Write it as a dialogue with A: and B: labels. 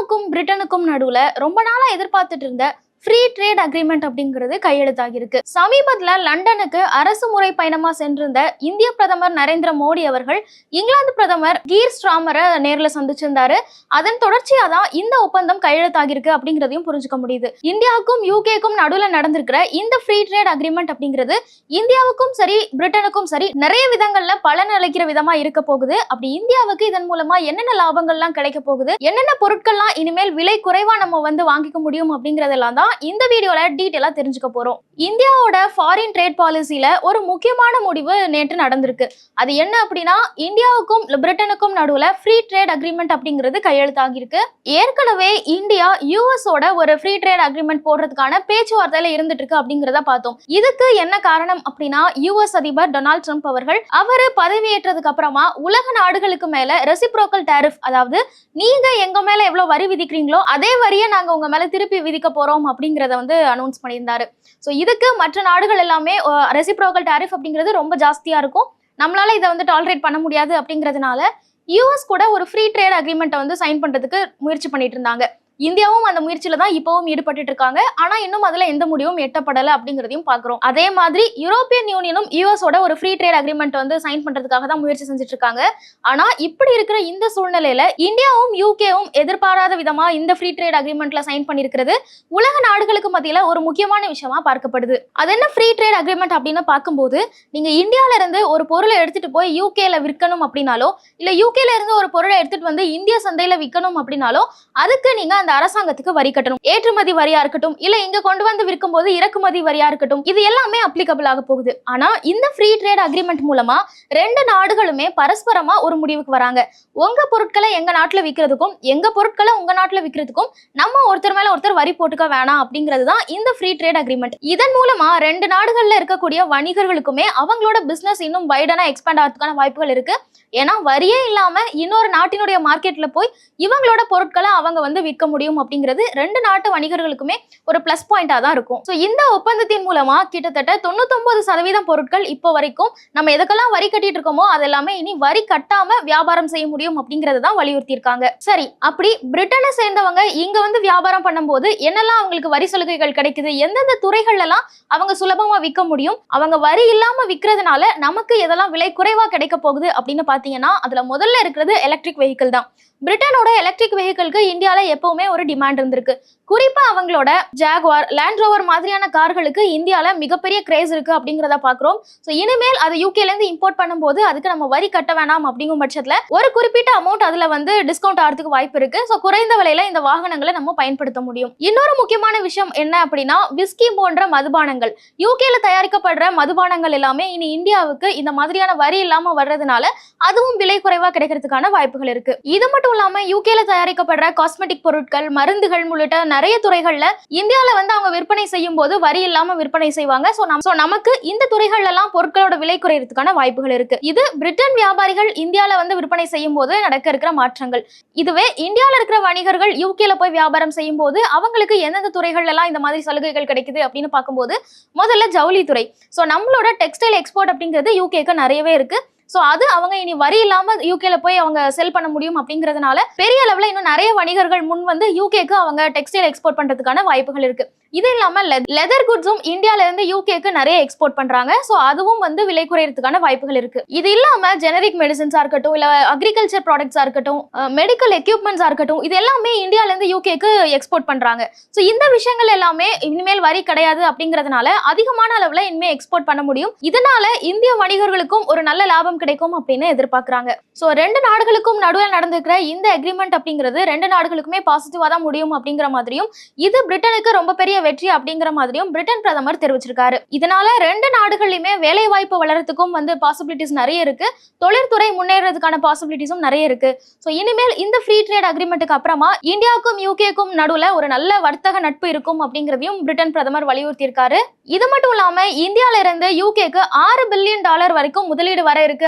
A: இந்தியாவுக்கும் பிரிட்டனுக்கும் நடுவுல ரொம்ப நாளா எதிர்பார்த்துட்டு இருந்த ஃப்ரீ ட்ரேட் அக்ரிமெண்ட் அப்படிங்கிறது கையெழுத்தாகியிருக்கு. சமீபத்தில் லண்டனுக்கு அரசு முறை பயணமாக சென்றிருந்த இந்திய பிரதமர் நரேந்திர மோடி அவர்கள் இங்கிலாந்து பிரதமர் கீர் ஸ்ட்ராமரை நேரில் சந்திச்சிருந்தாரு. அதன் தொடர்ச்சியாக தான் இந்த ஒப்பந்தம் கையெழுத்தாகிருக்கு அப்படிங்கிறதையும் புரிஞ்சுக்க முடியுது. இந்தியாவுக்கும் யூகேக்கும் நடுவில் நடந்திருக்கிற இந்த ஃப்ரீ ட்ரேட் அக்ரிமெண்ட் அப்படிங்கிறது இந்தியாவுக்கும் சரி பிரிட்டனுக்கும் சரி நிறைய விதங்கள்ல பலன் அளிக்கிற விதமா இருக்க போகுது. அப்படி இந்தியாவுக்கு இதன் மூலமா என்னென்ன லாபங்கள்லாம் கிடைக்க போகுது? என்னென்ன பொருட்கள்லாம் இனிமேல் விலை குறைவா நம்ம வந்து வாங்கிக்க முடியும் அப்படிங்கிறதெல்லாம் தான் இந்த வீடியோல டீட்டெயிலா தெரிஞ்சுக்க போறோம். இந்தியாவோட ஃபாரின் ட்ரேட் பாலிசியில ஒரு முக்கியமான முடிவு நேற்று நடந்திருக்கு. அது என்ன அப்படின்னா இந்தியாவுக்கும் பிரிட்டனுக்கும் நடுவுல ஃப்ரீ ட்ரேட் அக்ரிமெண்ட் அப்படிங்கிறது கையெழுத்தாகியிருக்கு. ஏற்கனவே இந்தியா யூஎஸோட ஒரு ஃப்ரீ ட்ரேட் அக்ரிமெண்ட் போடுறதுக்கான பேச்சுவார்த்தையில இருந்துட்டு இருக்கு அப்படிங்கிறத பார்த்தோம். இதுக்கு என்ன காரணம் அப்படின்னா யூஎஸ் அதிபர் டொனால்ட் ட்ரம்ப் அவர்கள் அவர் பதவியேற்றதுக்கு அப்புறமா உலக நாடுகளுக்கு மேல ரெசிப்ரோக்கல் டேரிஃப் அதாவது நீங்க எங்க மேல எவ்வளவு வரி விதிக்கிறீங்களோ அதே வரியை நாங்க உங்க மேல திருப்பி விதிக்க போறோம் அப்படிங்கறத வந்து அனௌன்ஸ் பண்ணியிருந்தாரு. ஸோ இது இதுக்கு மற்ற நாடுகள் எல்லாமே ரெசிப்ரோக்கல் டேரிஃப் அப்படிங்கிறது ரொம்ப ஜாஸ்தியாக இருக்கும். நம்மளால இதை வந்து டாலரேட் பண்ண முடியாது அப்படிங்கிறதுனால யூஎஸ் கூட ஒரு ஃப்ரீ ட்ரேட் அக்ரிமெண்ட்டை வந்து சைன் பண்ணுறதுக்கு முயற்சி பண்ணிட்டு இருந்தாங்க. இந்தியாவும் அந்த முயற்சியில தான் இப்பவும் ஈடுபட்டு இருக்காங்க ஆனா இன்னும் அதுல எந்த முடிவும் எட்டப்படல அப்படிங்கிறதையும் பாக்குறோம் அதே மாதிரி யூரோப்பியன் யூனியனும் யூஎஸோட ஒரு ஃப்ரீ ட்ரேட் அக்ரிமெண்ட் வந்து சைன் பண்றதுக்காக தான் முயற்சி செஞ்சுட்டு இருக்காங்க ஆனா இப்படி இருக்கிற இந்த சூழ்நிலையில இந்தியாவும் யூகேவும் எதிர்பாராத விதமா இந்த ஃப்ரீ ட்ரேட் அக்ரிமெண்ட்ல சைன் பண்ணிருக்கிறது உலக நாடுகளுக்கு மத்தியில ஒரு முக்கியமான விஷயமா பார்க்கப்படுது. அது என்ன ஃப்ரீ ட்ரேட் அக்ரிமெண்ட் அப்படின்னு பார்க்கும்போது நீங்க இந்தியால இருந்து ஒரு பொருளை எடுத்துட்டு போய் யூகேல விற்கணும் அப்படின்னாலோ இல்ல யூகேல இருந்து ஒரு பொருளை எடுத்துட்டு வந்து இந்திய சந்தையில விற்கணும் அப்படின்னாலோ அதுக்கு நீங்க அந்த அரசாங்கத்துக்கு வரி கட்டணும். ஏற்றுமதி வரியா இருக்கட்டும் இல்ல இங்க கொண்டு வந்து விற்கும் போது இறக்குமதி வரியா இருக்கட்டும் இது எல்லாமே அப்ளிகபிள் ஆக போகுது. ஆனா இந்த ஃப்ரீ ட்ரேட் அக்ரிமெண்ட் மூலமா ரெண்டு நாடுகளுமே பரஸ்பரமா ஒரு முடிவுக்கு வராங்க. உங்க பொருட்களை எங்க நாட்டுல விற்கிறதுக்கும் எங்க பொருட்களை உங்க நாட்டுல விற்கிறதுக்கும் நம்ம ஒருத்தர் மேல ஒருத்தர் வரி போட்டுக்க வேணாம் அப்படிங்கிறது தான் இந்த ஃப்ரீ ட்ரேட் அக்ரிமெண்ட் இதன் மூலமா ரெண்டு நாடுகள்ல இருக்கக்கூடிய வணிகர்களுக்குமே அவங்களோட பிசினஸ் இன்னும் வைடனா எக்ஸ்பேண்ட் ஆகிறதுக்கான வாய்ப்புகள் இருக்கு. ஏன்னா வரியே இல்லாம இன்னொரு நாட்டினுடைய மார்க்கெட்ல போய் இவங்களோட பொருட்களை அவங்க வந்து விற்க முடியும். அப்படிங்கிறது ரெண்டு நாட்டு வணிகர்களுக்குமே ஒரு பிளஸ் பாயிண்டா தான் இருக்கும். ஸோ இந்த ஒப்பந்தத்தின் மூலமா கிட்டத்தட்ட தொண்ணூத்தொன்பது சதவீதம் பொருட்கள் இப்போ வரைக்கும் நம்ம எதுக்கெல்லாம் வரி கட்டிட்டு இருக்கோமோ அது எல்லாமே இனி வரி கட்டாம வியாபாரம் செய்ய முடியும் அப்படிங்கறத தான் வலியுறுத்தி இருக்காங்க சரி அப்படி பிரிட்டனை சேர்ந்தவங்க இங்க வந்து வியாபாரம் பண்ணும்போது என்னெல்லாம் அவங்களுக்கு வரி சலுகைகள் கிடைக்குது? எந்தெந்த துறைகள் எல்லாம் அவங்க சுலபமா விற்க முடியும்? அவங்க வரி இல்லாம விற்கிறதுனால நமக்கு எதெல்லாம் விலை குறைவா கிடைக்க போகுது அப்படின்னு பாத்தீங்கன்னா அதுல முதல்ல இருக்கிறது எலக்ட்ரிக் வெஹிக்கிள் தான். பிரிட்டனோட எலக்ட்ரிக் வெஹிக்கிள்க்கு இந்தியாவில் எப்பவுமே ஒரு டிமாண்ட் இருந்திருக்கு. குறிப்பா அவங்களோட ஜாகுவார் லேண்ட் ரோவர் மாதிரியான கார்களுக்கு இந்தியாவில் மிகப்பெரிய கிரேஸ் இருக்கு அப்படிங்கிறத பாக்குறோம். ஸோ இனிமேல் அது யூகேலேருந்து இம்போர்ட் பண்ணும்போது அதுக்கு நம்ம வரி கட்ட வேணாம் அப்படிங்கும் பட்சத்தில் ஒரு குறிப்பிட்ட அமௌண்ட் அதுல வந்து டிஸ்கவுண்ட் ஆகிறதுக்கு வாய்ப்பு இருக்கு. ஸோ குறைந்த விலையில இந்த வாகனங்களை நம்ம பயன்படுத்த முடியும். இன்னொரு முக்கியமான விஷயம் என்ன அப்படின்னா விஸ்கி போன்ற மதுபானங்கள். யூகேல தயாரிக்கப்படுற மதுபானங்கள் எல்லாமே இனி இந்தியாவுக்கு இந்த மாதிரியான வரி இல்லாம வர்றதுனால அதுவும் விலை குறைவா கிடைக்கிறதுக்கான வாய்ப்புகள் இருக்கு. இது மட்டும் இல்லாம யூகேல தயாரிக்கப்படுற காஸ்மெட்டிக் பொருட்கள் மருந்துகள் உள்ளிட்ட நிறைய துறைகள்ல இந்தியால வந்து அவங்க விற்பனை செய்யும் போது வரி இல்லாம விற்பனை செய்வாங்க. சோ நமக்கு இந்த துறைகள்ல எல்லாம் பொருட்களோட விலை குறையறதுக்கான வாய்ப்புகள் இருக்கு. இது பிரிட்டன் வியாபாரிகள் இந்தியால வந்து விற்பனை செய்யும் போது நடக்க இருக்கிற மாற்றங்கள். இதுவே இந்தியால இருக்கிற வணிகர்கள் யூகேல போய் வியாபாரம் செய்யும் போது அவங்களுக்கு எந்தெந்த துறைகள்ல எல்லாம் இந்த மாதிரி சலுகைகள் கிடைக்குது அப்படின்னு பார்க்கும்போது முதல்ல ஜவுளித்துறை. ஸோ நம்மளோட டெக்ஸ்டைல் எக்ஸ்போர்ட் அப்படிங்கிறது யூகேக்கு நிறையவே இருக்கு. ஸோ அது அவங்க இனி வரி இல்லாம யூகேல போய் அவங்க செல் பண்ண முடியும் அப்படிங்கிறதுனால பெரிய அளவில் இன்னும் நிறைய வணிகர்கள் முன் வந்து யூகேக்கு அவங்க டெக்ஸ்டைல் எக்ஸ்போர்ட் பண்றதுக்கான வாய்ப்புகள் இருக்கு. இது இல்லாம லெதர் குட்ஸும் இந்தியால இருந்து யூகேக்கு நிறைய எக்ஸ்போர்ட் பண்றாங்க. ஸோ அதுவும் வந்து விலை குறையறதுக்கான வாய்ப்புகள் இருக்கு. இது இல்லாம ஜெனரிக் மெடிசன்ஸா இருக்கட்டும் இல்ல அக்ரிகல்ச்சர் ப்ராடக்ட்ஸா இருக்கட்டும் மெடிக்கல் எக்யூப்மெண்ட்ஸா இருக்கட்டும் இது எல்லாமே இந்தியால இருந்து யூகேக்கு எக்ஸ்போர்ட் பண்றாங்க. ஸோ இந்த விஷயங்கள் எல்லாமே இனிமேல் வரி கிடையாது அப்படிங்கிறதுனால அதிகமான அளவுல இனிமே எக்ஸ்போர்ட் பண்ண முடியும். இதனால இந்திய வணிகர்களுக்கும் ஒரு நல்ல லாபம் கிடைக்கும் அப்படின்னு எதிர்பார்க்கறாங்க. ஸோ ரெண்டு நாடுகளுக்கும் நடுவில் நடந்திருக்கிற இந்த அக்ரிமெண்ட் அப்படிங்கிறது ரெண்டு நாடுகளுக்குமே பாசிட்டிவா தான் முடியும் அப்படிங்கிற மாதிரியும் இது பிரிட்டனுக்கு ரொம்ப பெரிய வெற்றி அப்படிங்கிற மாதிரியும் பிரிட்டன் பிரதமர் தெரிவிச்சிருக்காரு. இதனால ரெண்டு நாடுகள்லயுமே வேலை வாய்ப்பு வளர்றதுக்கும் வந்து பாசிபிலிட்டிஸ் நிறைய இருக்கு. தொழில்துறை முன்னேறதுக்கான பாசிபிலிட்டிஸும் நிறைய இருக்கு. ஸோ இனிமேல் இந்த ஃப்ரீ ட்ரேட் அக்ரிமெண்ட்டுக்கு அப்புறமா இந்தியாவுக்கும் யூகேக்கும் நடுவுல ஒரு நல்ல வர்த்தக நட்பு இருக்கும் அப்படிங்கிறதையும் பிரிட்டன் பிரதமர் வலியுறுத்தியிருக்காரு. இது மட்டும் இல்லாம இந்தியால இருந்து யூகேக்கு ஆறு பில்லியன் டாலர் வரைக்கும் முதலீடு வர இருக்கு